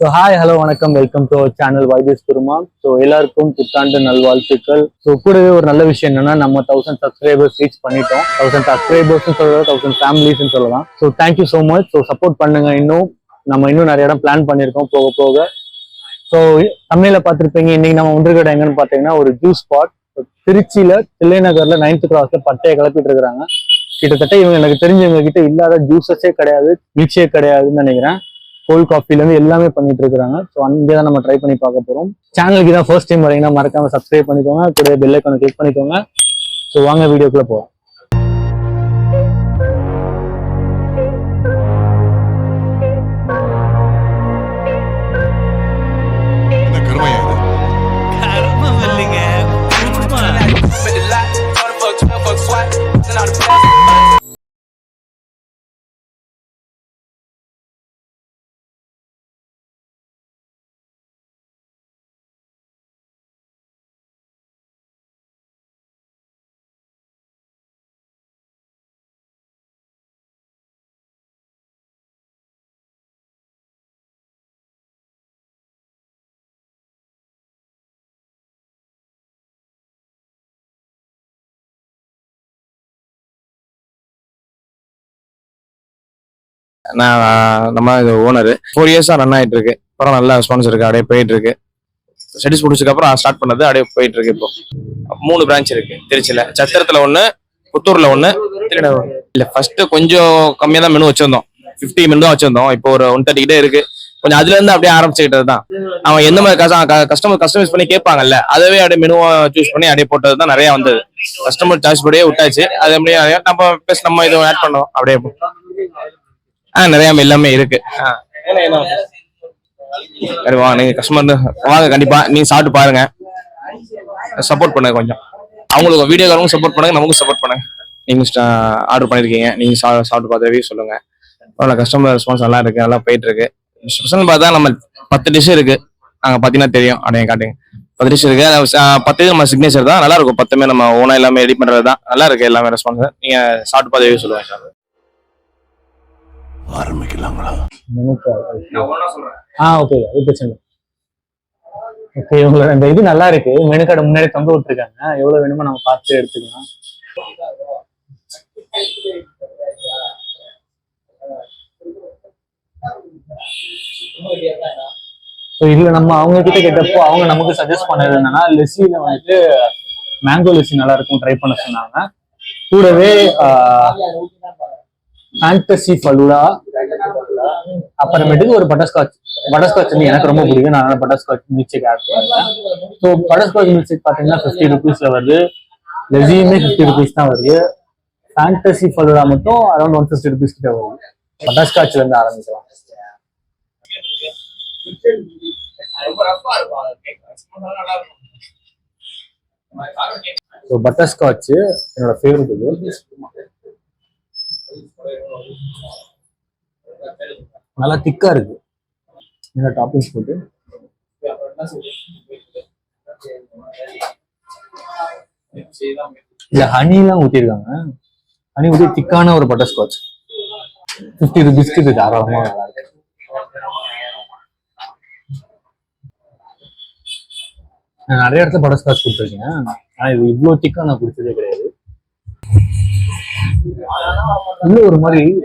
So hi hello வணக்கம். Welcome to channel Vaidyas kurma so எல்லாருக்கும் புத்தாண்டு நல்வாழ்த்துக்கள். ஸோ கூடவே ஒரு நல்ல விஷயம் என்னன்னா நம்ம தௌசண்ட் சப்ஸ்கிரைபர்ஸ் ரீச் பண்ணிட்டோம். தௌசண்ட் சப்ஸ்கிரைபர்ஸ் சொல்லலாம் தௌசண்ட் ஃபேமிலிஸ்னு சொல்லலாம். So thank you so much so support பண்ணுங்க. இன்னும் நம்ம இன்னும் நிறைய இடம் பிளான் பண்ணியிருக்கோம் போக போக. ஸோ தமிழில் பார்த்துருப்பீங்க இன்னைக்கு நம்ம ஒன்றுகடை எங்கன்னு பார்த்தீங்கன்னா ஒரு ஜூஸ் ஸ்பாட் திருச்சியில தில்லை நகர்ல நைன்த் கிளாஸ்ல பட்டையை கிளப்பிட்டு இருக்கிறாங்க. கிட்டத்தட்ட இவங்க எனக்கு தெரிஞ்சவங்க கிட்ட இல்லாத ஜூஸஸே கிடையாது மில்க் ஷேக் கிடையாதுன்னு நினைக்கிறேன். கோல்ட் காஃபிலேருந்து எல்லாமே பண்ணிட்டு இருக்காங்க ஸோ அங்கே தான் நம்ம ட்ரை பண்ணி பார்க்க போறோம். சேனலுக்கு தான் ஃபர்ஸ்ட் டைம் வரீங்கன்னா மறக்காம சப்ஸ்கிரைப் பண்ணிக்கோங்க. கூட பெல்லைக்கான கிளிக் பண்ணிக்கோங்க. ஸோ வாங்க வீடியோக்குள்ள போவோம் நான் நம்ம இது ஓனர் ஃபோர் இயர்ஸாக ரன் ஆகிட்டு இருக்கு அப்புறம் நல்ல ரெஸ்பான்ஸ் இருக்கு அப்படியே போயிட்டு இருக்கு ஸ்டடிஸ் முடிச்சதுக்கப்புறம் ஸ்டார்ட் பண்ணது அப்படியே போயிட்டு இருக்கு இப்போ. மூணு பிரான்ச் இருக்கு திருச்சியில சத்திரத்துல ஒண்ணு புத்தூர்ல ஒண்ணு திருட இல்ல ஃபர்ஸ்ட் கொஞ்சம் கம்மியா தான் மெனு வச்சிருந்தோம். 50 மெனு தான் வச்சிருந்தோம். இப்போ ஒரு ஒன் தேர்ட்டி கிட்டே இருக்கு. கொஞ்சம் அதுல இருந்து அப்படியே ஆரம்பிச்சுக்கிட்டது தான். அவன் எந்த மாதிரி கஸ்டமர் கஸ்டமைஸ் பண்ணி கேட்பாங்கல்ல அதவே அப்படியே மெனுவா சூஸ் பண்ணி அப்படியே போட்டது தான் நிறைய வந்தது. கஸ்டமர் சாய்ஸ் படியே விட்டாச்சு. அது அப்படியே நம்ம பேச நம்ம இது ஆட் பண்ணோம் அப்படியே ஆ நிறைய எல்லாமே இருக்கு. ஆ. சரி வாங்க நீங்க கஸ்டமர் வாங்க கண்டிப்பா. நீங்க சாப்பிட்டு பாருங்க. சப்போர்ட் பண்ணுங்க கொஞ்சம். அவங்களுக்கு வீடியோக்காரங்க சப்போர்ட் பண்ணுங்க நமக்கும் சப்போர்ட் பண்ணுங்க. நீங்க ஆர்டர் பண்ணிருக்கீங்க. நீங்க சா- சாப்பிட்டு பார்த்து review சொல்லுங்க. அவ்வளோ கஸ்டமர் ரெஸ்பான்ஸ் நல்லா இருக்கு நல்லா போயிட்டு இருக்கு. ஸ்பெஷல் பார்த்தா நம்ம பத்து டிஷ் இருக்கு. நாங்க பாத்தீங்கன்னா தெரியும். அப்படியே காட்டுங்க. பத்து டிஷ் இருக்கு. பத்து நம்ம சிக்னேச்சர் தான். நல்லா இருக்கும். பத்துமே நம்ம ஓனா எல்லாமே ரெடி பண்றது தான் நல்லா இருக்கு எல்லாமே ரெஸ்பான்ஸ் நீங்க சாப்பிட்டு பார்த்து சொல்லுவாங்க சார் ஆரம்பிக்கலாங்களா? ஆ ஓகே அது பிரச்சனை ஓகே உங்களோட இந்த இது நல்லா இருக்கு. மெனு கார்டு முன்னாடி தொங்க விட்டுருக்காங்க. எவ்வளவு வேணுமோ நம்ம பார்த்து எடுத்துக்கலாம். இதுல நம்ம அவங்க கிட்ட கேட்டப்போ அவங்க நமக்கு சஜஸ்ட் பண்ணது என்னன்னா லெஸ்ஸில வந்துட்டு மேங்கோ லெஸ்ஸி நல்லா இருக்கும் ட்ரை பண்ண சொன்னாங்க. கூடவே ஃபேண்டசி ஃபலூடா அப்புறமேட்டுக்கு ஒரு பட்டர்ஸ்காட்ச் பட்டர்ஸ்காட்ச் வந்து எனக்கு ரொம்ப பிடிக்கும். நான் பட்டர்ஸ்காட்ச் மில்க் ஷேக் ஆட் பண்ணுறேன் ஸோ பட்டர்ஸ்காட்ச் மில்க் ஷேக் பார்த்தீங்கன்னா ஃபிஃப்டி ருபீஸ்ல வருது. லெசியுமே ஃபிஃப்டி ருபீஸ் தான் வருது. ஃபேண்டசி ஃபலூடா மட்டும் அரௌண்ட் ஒன் ஃபிஃப்டி ருபீஸ் கிட்ட வரும். பட்டர்ஸ்காட்ச்ல இருந்து ஆரம்பிக்கலாம். ஸோ பட்டர்ஸ்காட்ச் என்னோட ஃபேவரட் இது. நல்லா திக்கா இருக்கு. இந்த டாப்பிங்ஸ் போட்டு. இல்ல ஹனி எல்லாம் ஊத்திருக்காங்க. ஹனி ஊத்தி திக்கான ஒரு பட்டர்ஸ்காட்ச் ஃபிஃப்டி ருபீஸ்க்கு இது தாராளமா நல்லா இருக்கு. நான் நிறைய இடத்துல பட்டர்ஸ்காட்ச் கொடுத்துருக்கேன். ஆனா இது இவ்வளவு திக்கா நான் குடிச்சதே கிடையாது. உள்ள ஒரு மாதிரி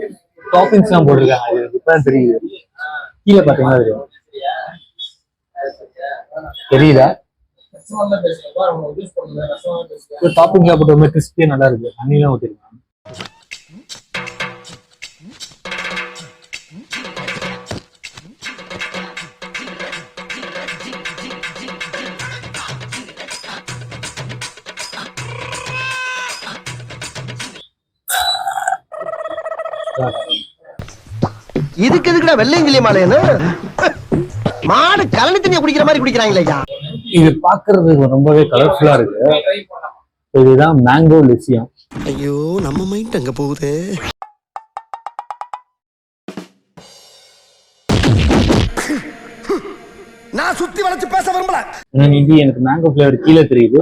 டாப்பிங்ஸ் எல்லாம் போட்டிருக்காங்க. அது இப்பதான் தெரியுது. கீழே பாத்தீங்கன்னா தெரியும். தெரியுதா? டாப்பிங் போட்டு ரொம்ப கிறிஸ்பியா நல்லா இருக்கு. தண்ணிலாம் ஊத்திருக்காங்க. இதுக்கு எதுக்குடா வெள்ளையங்கிலி மாலையன்னு மாடு கலனி தண்ணியை குடிக்கிற மாதிரி குடிக்கிறாங்களே ஐயா இது பாக்குறதுக்கு ரொம்பவே கலர்ஃபுல்லா இருக்கு. இதுதான் மேங்கோ லிசியம் ஐயோ நம்ம மைண்ட் அங்க போகுதே. நான் சுத்தி வளைச்சு பேச விரும்பல. இது எனக்கு மேங்கோ ஃபிளேவர் கீழே தெரியுது.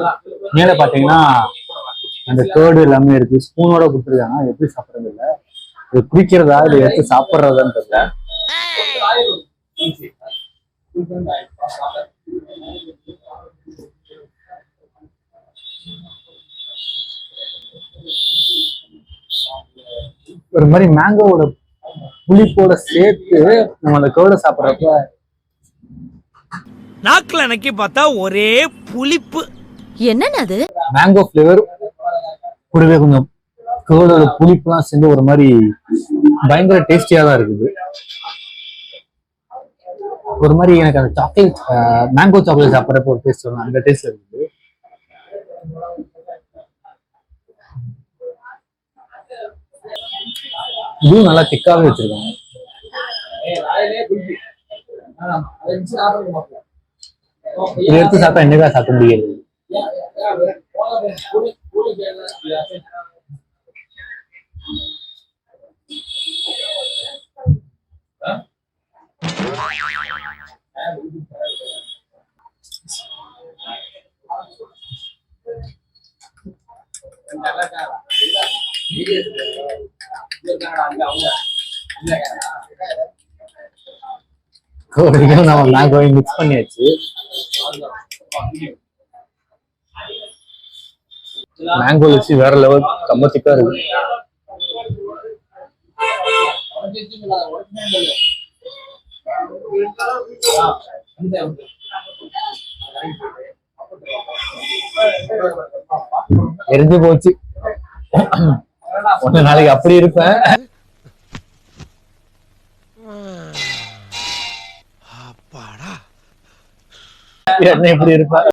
மேல பாத்தீங்கன்னா அந்த கேர்டு எல்லாமே இருக்கு. ஸ்பூனோட கொடுத்துருக்காங்க. எப்படி சாப்பிடுறது இல்ல. இது குடிக்கிறதா இது எடுத்து சாப்பிடுறதான்னு தெரியல. ஒரு மாதிரி மேங்கோவோட புளிப்போட சேர்த்து நம்ம அந்த கேர்டை சாப்பிட்றப்ப நாக்குல நக்கி பார்த்தா ஒரே புளிப்பு. என்னன்னு அது? மேங்கோ ஃப்ளேவர் கூடவே கொஞ்சம் கேர்டோட புளிப்புலாம் சேர்ந்து ஒரு மாதிரி பயங்கர டேஸ்டியா தான் இருக்குது. ஒரு மாதிரி எனக்கு அந்த சாக்லேட் மேங்கோ சாக்லேட் சாப்பிட்றப்ப ஒரு டேஸ்ட் வரும் அந்த டேஸ்ட் இருக்குது. இதுவும் நல்லா திக்காவே வச்சிருக்காங்க. இதை எடுத்து சாப்பிட்டா என்னக்கா சாப்பிட முடியாது. நான் நம்ம மேங்கோவை மிக்ஸ் பண்ணியாச்சு மேங்கோ லட்சி வேற லெவல் ரொம்ப திக்கா இருக்கு எரிஞ்சு போச்சு. ஒன்னு நாளைக்கு அப்படி இருப்பேன். என்ன இப்படி இருப்பேன்?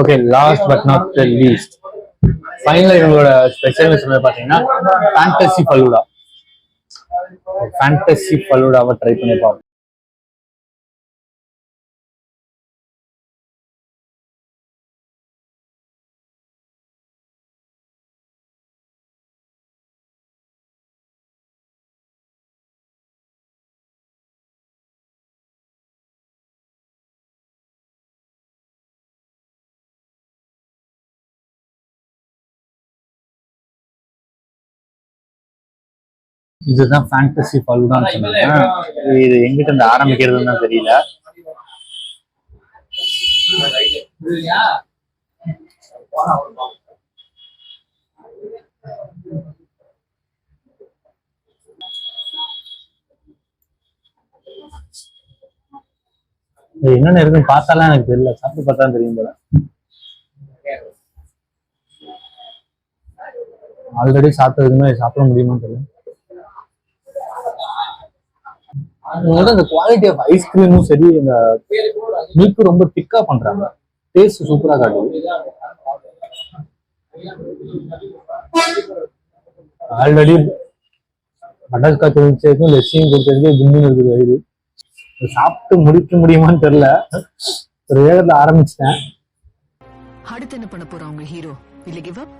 Okay last but not the least final இவங்களோட ஸ்பெஷல் சொன்னது பாத்தீங்கன்னா ஃபேண்டசி ஃபலூடா ஃபேண்டசி ஃபலூடாவை ட்ரை பண்ணி பார்ப்போம். இதுதான் ஃபேண்டசி ஃபலூடான்னு சொன்னாங்க. இது எங்கிட்ட இருந்து ஆரம்பிக்கிறதுன்னு தான் தெரியல. என்னென்ன இருக்குன்னு பார்த்தாலாம் எனக்கு தெரியல. சாப்பிட்டு பார்த்தா தெரியும் போல. ஆல்ரெடி சாப்பிட்டதுமே சாப்பிட முடியுமான்னு தெரியல. அதனால இந்த குவாலிட்டி ஆஃப் ஐஸ்கிரீமும் சரி இந்த மில்க் ரொம்ப திக்கா பண்றாங்க. டேஸ்ட் சூப்பரா காட்டுது. ஆல்ரெடி பட்டர்ஸ்காட்ச் வச்சதுக்கும் லெஸ்ஸியும் கொடுத்ததுக்கே கும்முன்னு இருக்குது வயிறு. சாப்பிட்டு முடிக்க முடியுமான்னு தெரியல. ஒரு வேகத்துல ஆரம்பிச்சிட்டேன். அடுத்து என்ன பண்ண போறோம் உங்க ஹீரோ இல்ல கிவ் அப்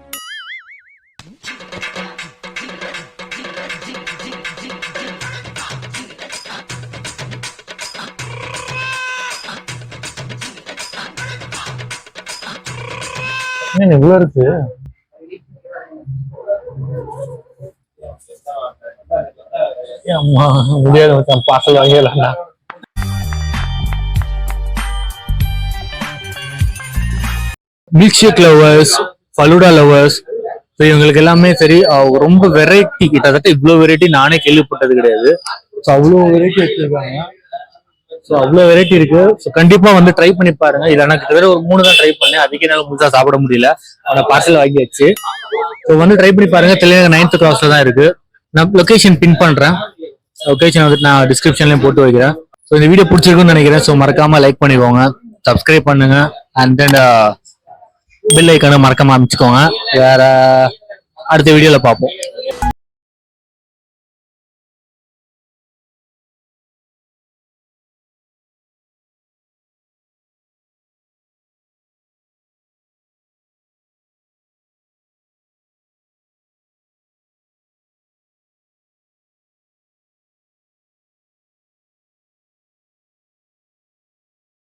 என்ன இவ்வளவு இருக்கு? அம்மா முடியாது மச்சான். Parcel வாங்கிடலாம்டா. Milkshake lovers falooda lovers so இவங்களுக்கு எல்லாமே சரி. ரொம்ப வெரைட்டி கிட்டத்தட்ட இவ்வளோ வெரைட்டி நானே கேள்விப்பட்டது கிடையாது. ஸோ அவ்வளோ வெரைட்டி வச்சிருக்காங்க. ஸோ அவ்வளோ வெரைட்டி இருக்கு. ஸோ கண்டிப்பா வந்து ட்ரை பண்ணி பாருங்க. இது எனக்கு கிட்டத்தட்ட ஒரு மூணு தான் ட்ரை பண்ணேன். அதுக்கு என்னால் முழுசா சாப்பிட முடியல. அந்த பார்சல் வாங்கியாச்சு. ஸோ வந்து ட்ரை பண்ணி பாருங்க. தெலுங்கு நைன்த் கிளாஸ்ல தான் இருக்கு. நான் லொகேஷன் பின் பண்றேன். லொகேஷன் வந்துட்டு நான் டிஸ்கிரிப்ஷன்லயும் போட்டு வைக்கிறேன். ஸோ இந்த வீடியோ பிடிச்சிருக்குன்னு நினைக்கிறேன். ஸோ மறக்காம லைக் பண்ணிக்கோங்க. சப்ஸ்கிரைப் பண்ணுங்க. அண்ட் தென் பெல் ஐக்கான மறக்காம அமைச்சுக்கோங்க. வேற அடுத்த வீடியோல பார்ப்போம்.